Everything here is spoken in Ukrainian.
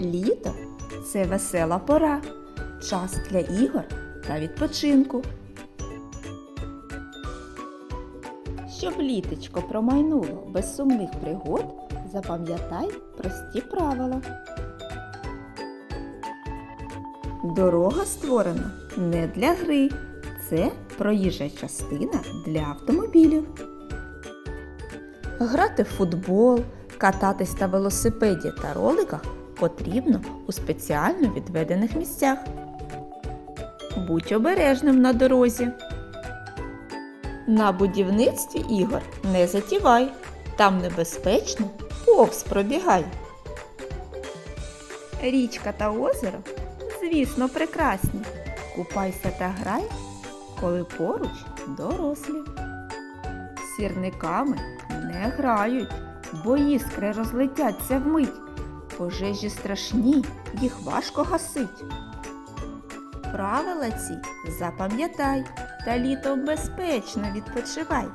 Літо це весела пора, час для ігор та відпочинку. Щоб літочко промайнуло без сумних пригод, запам'ятай прості правила. Дорога створена не для гри, це проїжджа частина для автомобілів. Грати в футбол, кататись на велосипеді та роликах потрібно у спеціально відведених місцях. Будь обережним на дорозі. На будівництві ігор не затівай. Там небезпечно повз пробігай. Річка та озеро, звісно, прекрасні. Купайся та грай, коли поруч дорослі. Сірниками не грають, бо іскри розлетяться вмить. Пожежі страшні, їх важко гасить. Правила ці запам'ятай та літом безпечно відпочивай.